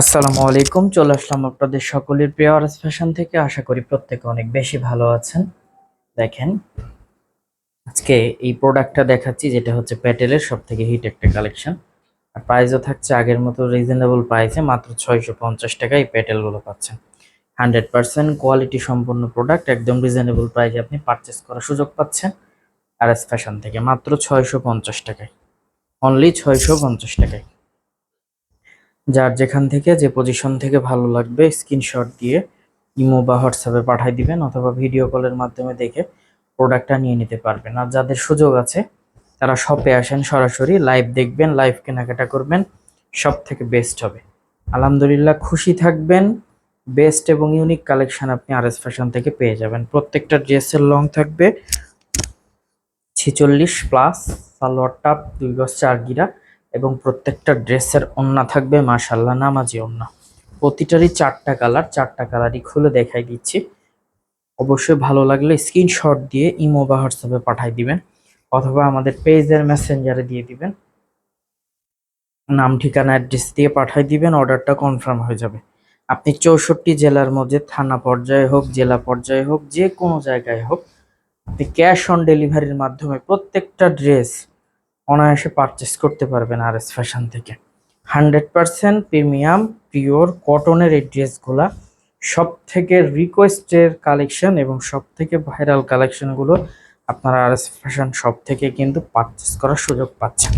আসসালামু আলাইকুম, চলে আসলাম আপনাদের সকলের প্রিয় ফ্যাশন থেকে। আশা করি প্রত্যেকে অনেক বেশি ভালো আছেন। দেখেন, আজকে এই প্রোডাক্টটা দেখাচ্ছি, যেটা হচ্ছে প্যাটেলের সব থেকে হিট একটা কালেকশন। আর প্রাইসও থাকছে আগের মতো রিজনেবল প্রাইসে মাত্র ছয়শো পঞ্চাশ টাকায় এই প্যাটেলগুলো পাচ্ছেন। হান্ড্রেড পার্সেন্ট কোয়ালিটি সম্পন্ন প্রোডাক্ট, একদম রিজনেবল প্রাইসে আপনি পারচেস করার সুযোগ পাচ্ছেন আরএস ফ্যাশন থেকে, মাত্র ছয়শো পঞ্চাশ টাকায়। অনলি ছয়শো পঞ্চাশ টাকায়। যার যেখান থেকে, যে পজিশন থেকে ভালো লাগবে স্ক্রিনশট দিয়ে ইমো বা হোয়াটসঅ্যাপে পাঠিয়ে দিবেন অথবা ভিডিও কলের মাধ্যমে দেখে প্রোডাক্টটা নিয়ে নিতে পারবেন। আর যাদের সুযোগ আছে, তারা শপে আসেন সরাসরি লাইভ দেখবেন লাইভ কেনাকাটা করবেন সব থেকে বেস্ট হবে। আলহামদুলিল্লাহ, খুশি থাকবেন বেস্ট এবং ইউনিক কালেকশন আপনি আর এস ফ্যাশন থেকে পেয়ে যাবেন। প্রত্যেকটা ড্রেসের লং থাকবে, ছিচল্লিশ প্লাস সালোয়ার টাপ দুই গজ চার গিরা। এবং প্রত্যেকটা ড্রেসের ওন্না থাকবে মাশাল্লাহ নামাজি ওন্না। প্রতিটারই চারটা কালার, চারটা কালারই খুলে দেখাই দিচ্ছি। অবশ্যই ভালো লাগলে স্ক্রিনশট দিয়ে ইমো বা হোয়াটসঅ্যাপে পাঠাই দিবেন, অথবা আমাদের পেজের মেসেঞ্জারে দিয়ে দিবেন। নাম, ঠিকানা, অ্যাড্রেস দিয়ে পাঠাই দিবেন, অর্ডারটা কনফার্ম হয়ে যাবে। আপনি চৌষট্টি জেলার মধ্যে, থানা পর্যায়ে হোক, জেলা পর্যায়ে হোক, যে কোনো জায়গায় হোক, আপনি ক্যাশ অন ডেলিভারির মাধ্যমে প্রত্যেকটা ড্রেস অনায়াসে পারচেস করতে পারবেন আর এস ফ্যাশন থেকে। হান্ড্রেড পারসেন্ট প্রিমিয়াম পিওর কটনের এই ড্রেসগুলা সব থেকে রিকোয়েস্টের কালেকশন এবং সব থেকে ভাইরাল কালেকশনগুলো আপনারা আর এস ফ্যাশন শপ থেকে কিন্তু পারচেস করার সুযোগ পাচ্ছেন।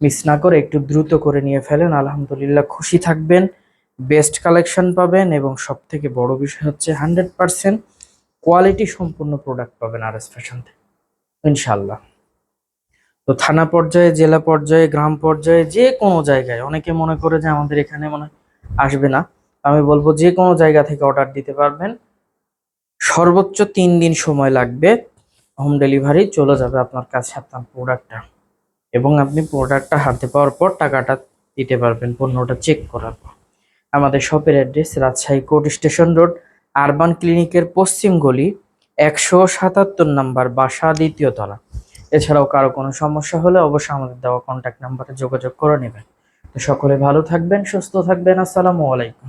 মিস না করে একটু দ্রুত করে নিয়ে ফেলেন, আলহামদুলিল্লাহ খুশি থাকবেন বেস্ট কালেকশন পাবেন এবং সব থেকে বড় বিষয় হচ্ছে হান্ড্রেড পারসেন্ট কোয়ালিটি সম্পূর্ণ প্রোডাক্ট পাবেন আর এস ফ্যাশন থেকে ইনশাল্লাহ তো থানা পর্যায়ে, জেলা পর্যায়ে, গ্রাম পর্যায়ে, যে কোনো জায়গায়। অনেকে মনে করে যে আমাদের এখানে মনে আসবে না। আমি বলব যে কোনো জায়গা থেকে অর্ডার দিতে পারবেন। সর্বোচ্চ তিন দিন সময় লাগবে। হোম ডেলিভারি চলে যাবে আপনার কাছে আপনার প্রোডাক্টটা এবং আপনি প্রোডাক্টটা হাতে পাওয়ার পর টাকাটা দিতে পারবেন পণ্যটা চেক করার পর। আমাদের শপের address Rajshahi court station road urban ক্লিনিকের পশ্চিম গলি, একশো সাতাত্তর নাম্বার বাসা দ্বিতীয় তলা এছাড়াও কারও কোনো সমস্যা হলে অবশ্যই আমাদের দেওয়া কন্ট্যাক্ট নাম্বারে যোগাযোগ করে নেবেন। তো সকলে ভালো থাকবেন, সুস্থ থাকবেন, আসসালামু আলাইকুম।